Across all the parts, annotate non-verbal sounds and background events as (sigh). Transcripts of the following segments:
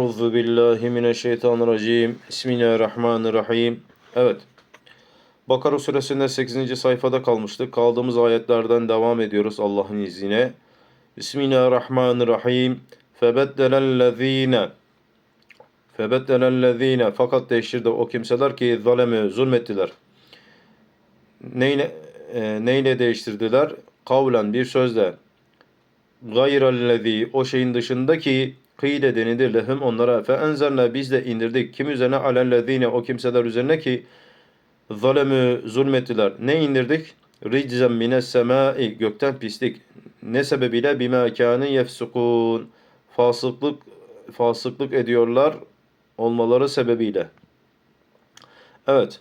Euzu billahi mineşşeytanirracim. Bismillahirrahmanirrahim. Evet. Bakara suresinde 8. sayfada kalmıştık. Kaldığımız ayetlerden devam ediyoruz Allah'ın izniyle. Bismillahirrahmanirrahim. Febeddelellezine Febeddelellezine fakat değiştirdi o kimseler ki zalemü zulmettiler. Neyle, e, neyle değiştirdiler? Kavlen bir sözle. Gayrellezî o şeyin dışındaki kıyle denilir lehum onlara fe enzerle biz de indirdik. Kim üzerine alellezîne o kimseler üzerine ki zalemü zulmettiler. Ne indirdik? Riczen mines semai gökten pislik. Ne sebebiyle bima kâne yefsukûn fasıklık fasıklık ediyorlar olmaları sebebiyle. Evet.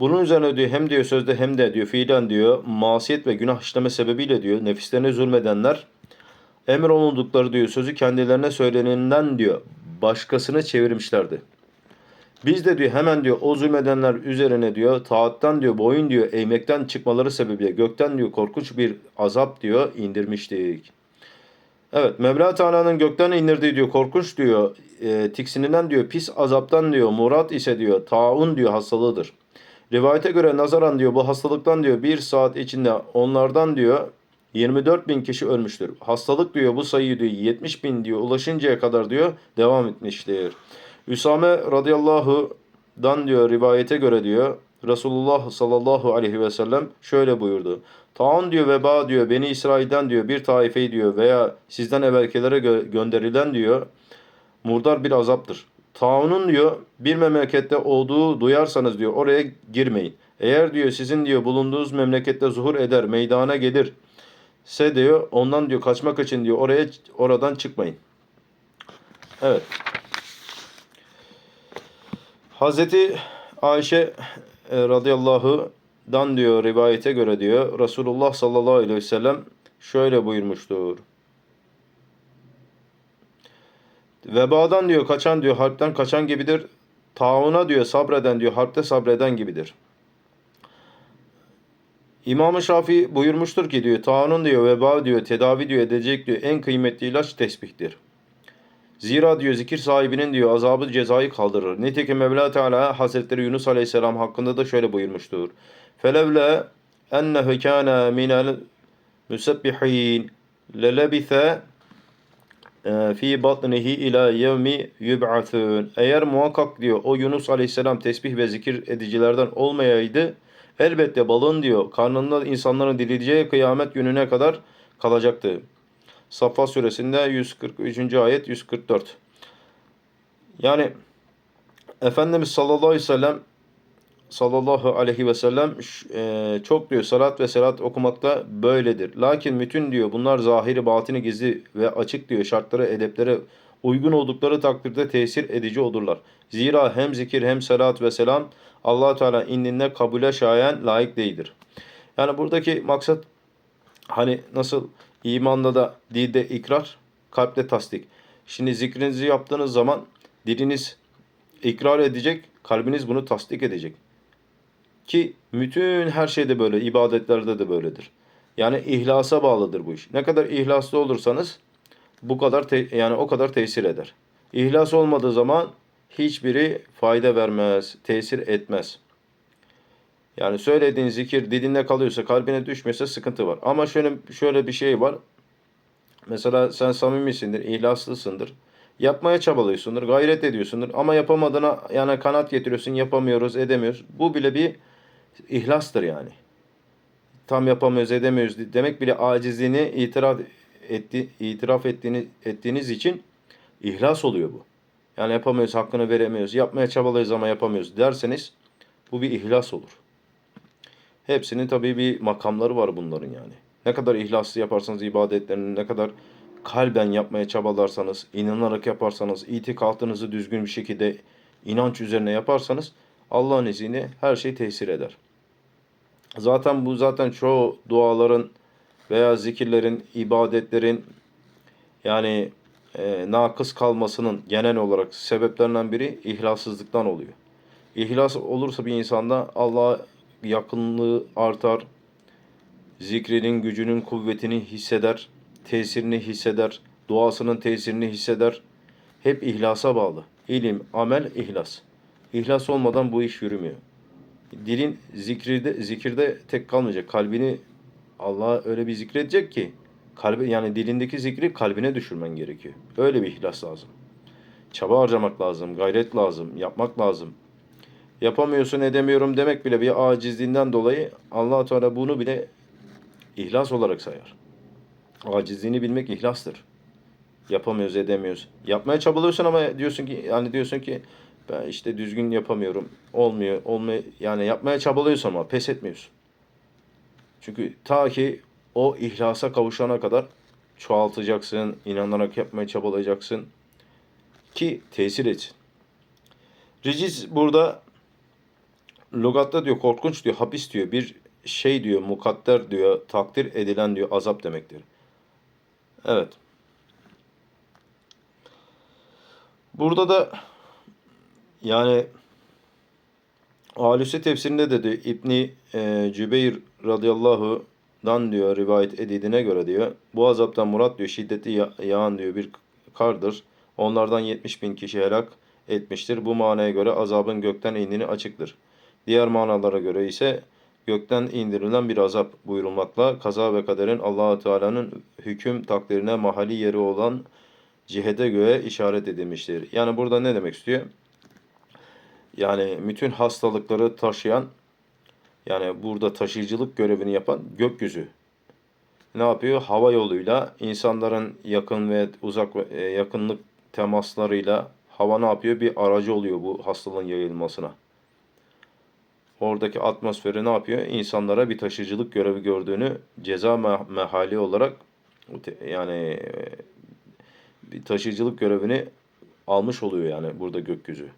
Bunun üzerine diyor hem diyor sözde hem de diyor fiilen diyor masiyet ve günah işleme sebebiyle diyor nefislerine zulmedenler emir olundukları diyor sözü kendilerine söylenenden diyor başkasını çevirmişlerdi. Biz de diyor hemen diyor o zulmedenler üzerine diyor taattan diyor boyun diyor eğmekten çıkmaları sebebiyle gökten diyor korkunç bir azap diyor indirmiştik. Evet Mevla Teala'nın gökten indirdiği diyor korkunç diyor e, tiksinilen diyor pis azaptan diyor murat ise diyor taun diyor hastalığıdır. Rivayete göre nazaran diyor bu hastalıktan diyor bir saat içinde onlardan diyor 24 bin kişi ölmüştür. Hastalık diyor bu sayı diyor 70 bin diyor ulaşıncaya kadar diyor devam etmiştir. Üsame radıyallahu diyor rivayete göre diyor Resulullah sallallahu aleyhi ve sellem şöyle buyurdu. Taun diyor veba diyor Beni İsrail'den diyor bir taifeyi diyor veya sizden evvelkilere gö- gönderilen diyor murdar bir azaptır. Taunun diyor bir memlekette olduğu duyarsanız diyor oraya girmeyin. Eğer diyor sizin diyor bulunduğunuz memlekette zuhur eder, meydana gelir se diyor ondan diyor kaçmak için diyor oraya oradan çıkmayın. Evet. Hazreti Ayşe e, radıyallahu dan diyor rivayete göre diyor Resulullah sallallahu aleyhi ve sellem şöyle buyurmuştur. Vebadan diyor kaçan diyor harpten kaçan gibidir. Tauna diyor sabreden diyor harpte sabreden gibidir. İmam-ı Şafii buyurmuştur ki diyor taunun diyor veba diyor tedavi diyor edecek diyor en kıymetli ilaç tesbihtir. Zira diyor zikir sahibinin diyor azabı cezayı kaldırır. Nitekim Mevla Teala Hazretleri Yunus Aleyhisselam hakkında da şöyle buyurmuştur. Felevle ennehu kâne minel müsebbihin lelebithe e, fi batnihi ila yevmi yub'athun. Eğer muhakkak diyor o Yunus Aleyhisselam tesbih ve zikir edicilerden olmayaydı elbette balığın diyor karnında insanların dirileceği kıyamet gününe kadar kalacaktı. Safa suresinde 143. ayet 144. Yani Efendimiz sallallahu aleyhi ve sellem sallallahu aleyhi ve sellem e, çok diyor salat ve selat okumakta böyledir. Lakin bütün diyor bunlar zahiri batini gizli ve açık diyor şartlara edeplere uygun oldukları takdirde tesir edici olurlar. Zira hem zikir hem salat ve selam allah Teala indinde kabule şayan layık değildir. Yani buradaki maksat hani nasıl imanda da dilde ikrar, kalpte tasdik. Şimdi zikrinizi yaptığınız zaman diliniz ikrar edecek, kalbiniz bunu tasdik edecek. Ki bütün her şeyde böyle, ibadetlerde de böyledir. Yani ihlasa bağlıdır bu iş. Ne kadar ihlaslı olursanız bu kadar te- yani o kadar tesir eder. İhlas olmadığı zaman hiçbiri fayda vermez, tesir etmez. Yani söylediğin zikir dilinde kalıyorsa, kalbine düşmüyorsa sıkıntı var. Ama şöyle şöyle bir şey var. Mesela sen samimisindir, ihlaslısındır. Yapmaya çabalıyorsundur, gayret ediyorsundur ama yapamadığına yani kanat getiriyorsun, yapamıyoruz, edemiyoruz. Bu bile bir ihlastır yani. Tam yapamıyoruz, edemiyoruz demek bile acizliğini itiraf etti, itiraf ettiğiniz, ettiğiniz için ihlas oluyor bu. Yani yapamıyoruz, hakkını veremiyoruz, yapmaya çabalıyoruz ama yapamıyoruz derseniz bu bir ihlas olur. Hepsinin tabii bir makamları var bunların yani. Ne kadar ihlaslı yaparsanız ibadetlerini, ne kadar kalben yapmaya çabalarsanız, inanarak yaparsanız, itikatınızı düzgün bir şekilde inanç üzerine yaparsanız Allah'ın izniyle her şey tesir eder. Zaten bu zaten çoğu duaların veya zikirlerin, ibadetlerin yani e, nakıs kalmasının genel olarak sebeplerinden biri ihlassızlıktan oluyor. İhlas olursa bir insanda Allah'a yakınlığı artar, zikrinin gücünün kuvvetini hisseder, tesirini hisseder, duasının tesirini hisseder. hep ihlasa bağlı. İlim, amel, ihlas. İhlas olmadan bu iş yürümüyor. Dilin zikirde, zikirde tek kalmayacak. Kalbini Allah öyle bir zikredecek ki kalbi yani dilindeki zikri kalbine düşürmen gerekiyor. Öyle bir ihlas lazım. Çaba harcamak lazım, gayret lazım, yapmak lazım. Yapamıyorsun, edemiyorum demek bile bir acizliğinden dolayı Allah Teala bunu bile ihlas olarak sayar. Acizliğini bilmek ihlastır. Yapamıyoruz, edemiyoruz. Yapmaya çabalıyorsun ama diyorsun ki yani diyorsun ki ben işte düzgün yapamıyorum. Olmuyor, olmuyor. Yani yapmaya çabalıyorsun ama pes etmiyorsun. Çünkü ta ki o ihlasa kavuşana kadar çoğaltacaksın, inanarak yapmaya çabalayacaksın ki tesir etsin. Riciz burada Lugatta diyor korkunç diyor, hapis diyor, bir şey diyor, mukadder diyor, takdir edilen diyor, azap demektir. Evet. Burada da yani Alüse tefsirinde de diyor İbni e, Cübeyr radıyallahu diyor rivayet edildiğine göre diyor bu azaptan murat diyor şiddeti ya- yağan diyor bir kardır. Onlardan 70 bin kişi helak etmiştir. Bu manaya göre azabın gökten indiğini açıktır. Diğer manalara göre ise gökten indirilen bir azap buyurulmakla kaza ve kaderin Allahu Teala'nın hüküm takdirine mahalli yeri olan cihete göğe işaret edilmiştir. Yani burada ne demek istiyor? Yani bütün hastalıkları taşıyan yani burada taşıyıcılık görevini yapan gökyüzü ne yapıyor? Hava yoluyla insanların yakın ve uzak e, yakınlık temaslarıyla hava ne yapıyor? Bir aracı oluyor bu hastalığın yayılmasına. Oradaki atmosferi ne yapıyor? İnsanlara bir taşıyıcılık görevi gördüğünü ceza me- mehali olarak yani e, bir taşıyıcılık görevini almış oluyor yani burada gökyüzü.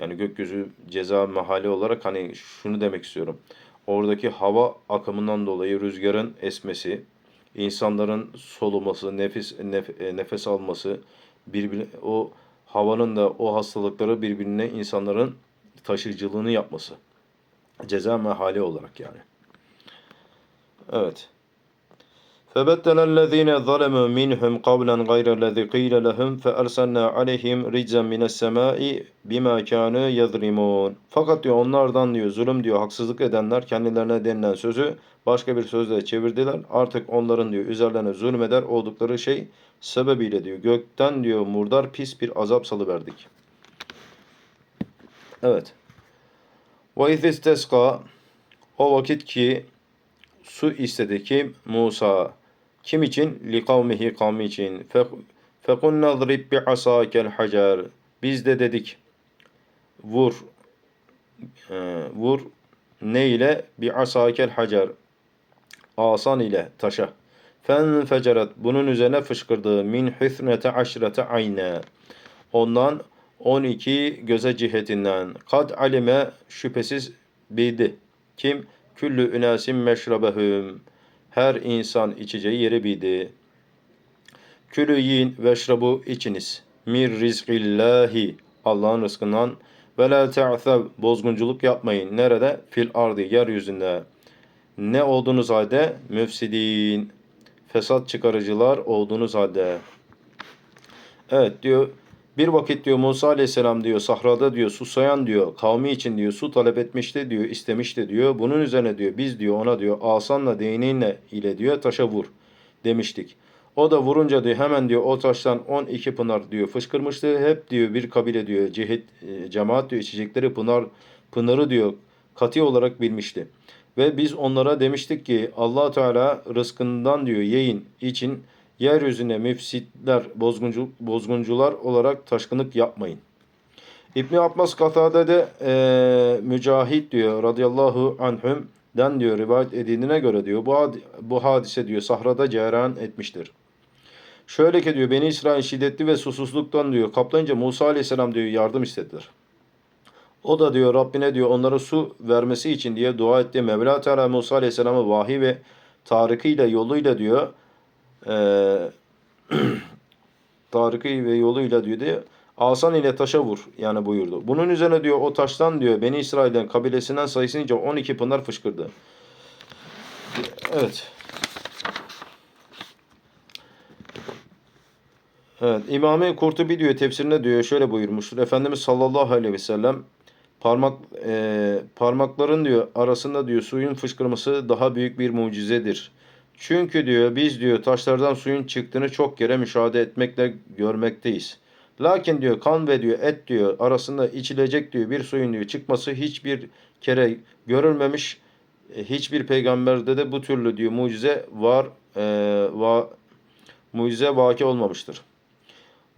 Yani gökyüzü ceza mahalli olarak hani şunu demek istiyorum. Oradaki hava akımından dolayı rüzgarın esmesi, insanların soluması, nefes nef- e, nefes alması, birbirine o havanın da o hastalıkları birbirine insanların taşıyıcılığını yapması. Ceza mahalli olarak yani. Evet. فبدل الذين ظلموا منهم قولا غير الذي قيل لهم فأرسلنا عليهم رجزا من السماء بما كانوا يظلمون. Fakat diyor onlardan diyor zulüm diyor haksızlık edenler kendilerine denilen sözü başka bir sözle çevirdiler. Artık onların diyor üzerlerine zulmeder oldukları şey sebebiyle diyor gökten diyor murdar pis bir azap salıverdik. Evet. Ve izistesqa o vakit ki su istedi kim? Musa. Kim için? Li kavmi için. Fekunna zrib bi asakel hacer. Biz de dedik vur e, vur ne ile bi asakel hacer asan ile taşa. Fen feceret bunun üzerine fışkırdı min hüsnete aşrete ayne. Ondan 12 göze cihetinden. Kad alime şüphesiz bildi. Kim? Küllü ünasim meşrabehum. Her insan içeceği yeri bildi. Külü yiyin veşrabu içiniz. Mir rizkillahi. Allah'ın rızkından. Ve la te'asev. Bozgunculuk yapmayın. Nerede? Fil ardı. Yeryüzünde. Ne olduğunuz halde? Müfsidin. Fesat çıkarıcılar olduğunuz halde. Evet diyor. Bir vakit diyor Musa aleyhisselam diyor sahrada diyor susayan diyor kavmi için diyor su talep etmişti diyor istemişti diyor. Bunun üzerine diyor biz diyor ona diyor asanla değneğinle ile diyor taşa vur demiştik. O da vurunca diyor hemen diyor o taştan 12 pınar diyor fışkırmıştı. Hep diyor bir kabile diyor cihet, e, cemaat diyor içecekleri pınar pınarı diyor katı olarak bilmişti. Ve biz onlara demiştik ki allah Teala rızkından diyor yiyin için yeryüzüne müfsitler, bozguncu, bozguncular olarak taşkınlık yapmayın. İbni Abbas Katade'de e, Mücahit diyor radıyallahu anhüm'den diyor rivayet edildiğine göre diyor bu, had, bu hadise diyor sahrada cereyan etmiştir. Şöyle ki diyor Beni İsrail şiddetli ve susuzluktan diyor kaplayınca Musa aleyhisselam diyor yardım istediler. O da diyor Rabbine diyor onlara su vermesi için diye dua etti. Mevla Teala Musa aleyhisselamı vahiy ve tarikıyla yoluyla diyor (clears throat) e, tariki ve yoluyla diyor diye asan ile taşa vur yani buyurdu. Bunun üzerine diyor o taştan diyor Beni İsrail'den kabilesinden sayısınca 12 pınar fışkırdı. Evet. Evet, İmam-ı Kurtubi diyor tefsirinde diyor şöyle buyurmuştur. Efendimiz sallallahu aleyhi ve sellem parmak e, parmakların diyor arasında diyor suyun fışkırması daha büyük bir mucizedir. Çünkü diyor biz diyor taşlardan suyun çıktığını çok kere müşahede etmekle görmekteyiz. Lakin diyor kan ve diyor et diyor arasında içilecek diyor bir suyun diyor çıkması hiçbir kere görülmemiş. E, Hiçbir peygamberde de bu türlü diyor mucize var e, va, mucize vaki olmamıştır.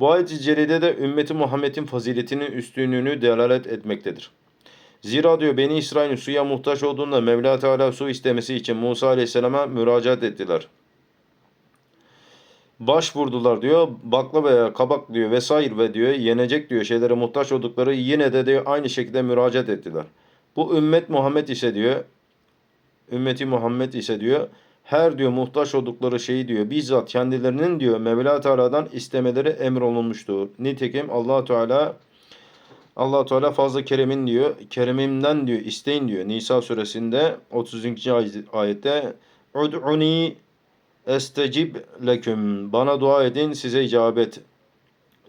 Bu ayet-i de ümmeti Muhammed'in faziletinin üstünlüğünü delalet etmektedir. Zira diyor Beni İsrail'in suya muhtaç olduğunda Mevla Teala su istemesi için Musa Aleyhisselam'a müracaat ettiler. Başvurdular diyor bakla veya kabak diyor vesaire ve diyor yenecek diyor şeylere muhtaç oldukları yine de diyor aynı şekilde müracaat ettiler. Bu ümmet Muhammed ise diyor ümmeti Muhammed ise diyor her diyor muhtaç oldukları şeyi diyor bizzat kendilerinin diyor Mevla Teala'dan istemeleri emrolunmuştur. Nitekim Allah Teala Allah Teala fazla keremin diyor. Keremimden diyor isteyin diyor. Nisa suresinde 32. ay- ayette Ud'uni estecib leküm. Bana dua edin size icabet.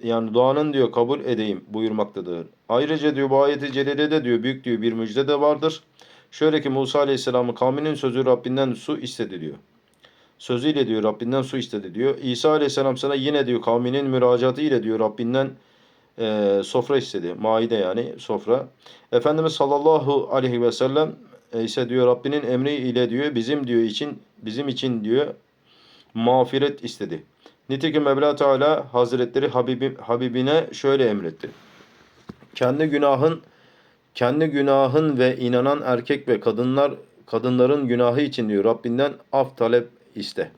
Yani duanın diyor kabul edeyim buyurmaktadır. Ayrıca diyor bu ayeti celilede diyor büyük diyor bir müjde de vardır. Şöyle ki Musa Aleyhisselam'ın kavminin sözü Rabbinden su istedi diyor. Sözüyle diyor Rabbinden su istedi diyor. İsa Aleyhisselam sana yine diyor kavminin müracaatı ile diyor Rabbinden e, sofra istedi. Maide yani sofra. Efendimiz sallallahu aleyhi ve sellem e, ise diyor Rabbinin emri ile diyor bizim diyor için bizim için diyor mağfiret istedi. Nitekim Mevla Teala Hazretleri Habibi, Habibine şöyle emretti. Kendi günahın kendi günahın ve inanan erkek ve kadınlar kadınların günahı için diyor Rabbinden af talep iste.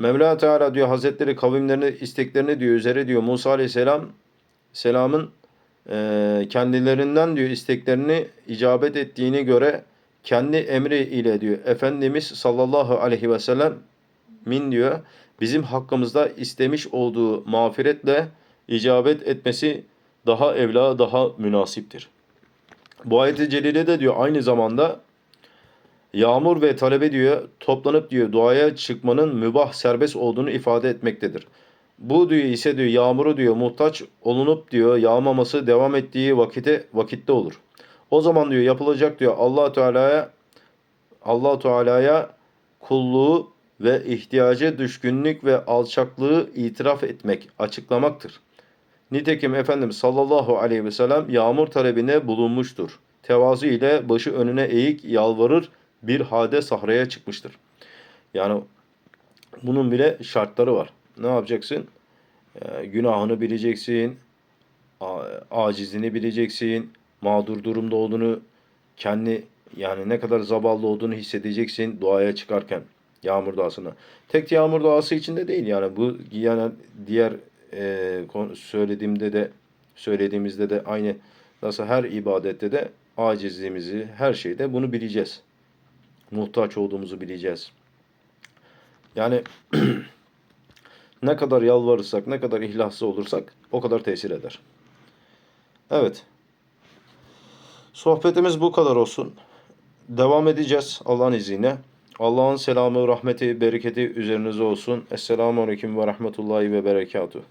Mevla Teala diyor Hazretleri kavimlerini isteklerini diyor üzere diyor Musa Aleyhisselam selamın e, kendilerinden diyor isteklerini icabet ettiğini göre kendi emri ile diyor Efendimiz sallallahu aleyhi ve sellem min diyor bizim hakkımızda istemiş olduğu mağfiretle icabet etmesi daha evla daha münasiptir. Bu ayet-i celile de diyor aynı zamanda yağmur ve talebe diyor toplanıp diyor duaya çıkmanın mübah serbest olduğunu ifade etmektedir. Bu diyor ise diyor yağmuru diyor muhtaç olunup diyor yağmaması devam ettiği vakite vakitte olur. O zaman diyor yapılacak diyor Allah Teala'ya Allah Teala'ya kulluğu ve ihtiyaca düşkünlük ve alçaklığı itiraf etmek, açıklamaktır. Nitekim Efendimiz sallallahu aleyhi ve sellem yağmur talebine bulunmuştur. Tevazu ile başı önüne eğik yalvarır bir halde sahraya çıkmıştır. Yani bunun bile şartları var. Ne yapacaksın? Ee, günahını bileceksin, acizini bileceksin, mağdur durumda olduğunu, kendi yani ne kadar zavallı olduğunu hissedeceksin duaya çıkarken yağmur duasına. Tek yağmur duası içinde değil yani bu yani diğer e, söylediğimde de söylediğimizde de aynı nasıl her ibadette de acizliğimizi her şeyde bunu bileceğiz. Muhtaç olduğumuzu bileceğiz. Yani (clears throat) ne kadar yalvarırsak, ne kadar ihlaslı olursak o kadar tesir eder. Evet. Sohbetimiz bu kadar olsun. Devam edeceğiz Allah'ın izniyle. Allah'ın selamı, rahmeti, bereketi üzerinize olsun. Esselamu Aleyküm ve Rahmetullahi ve Berekatuhu.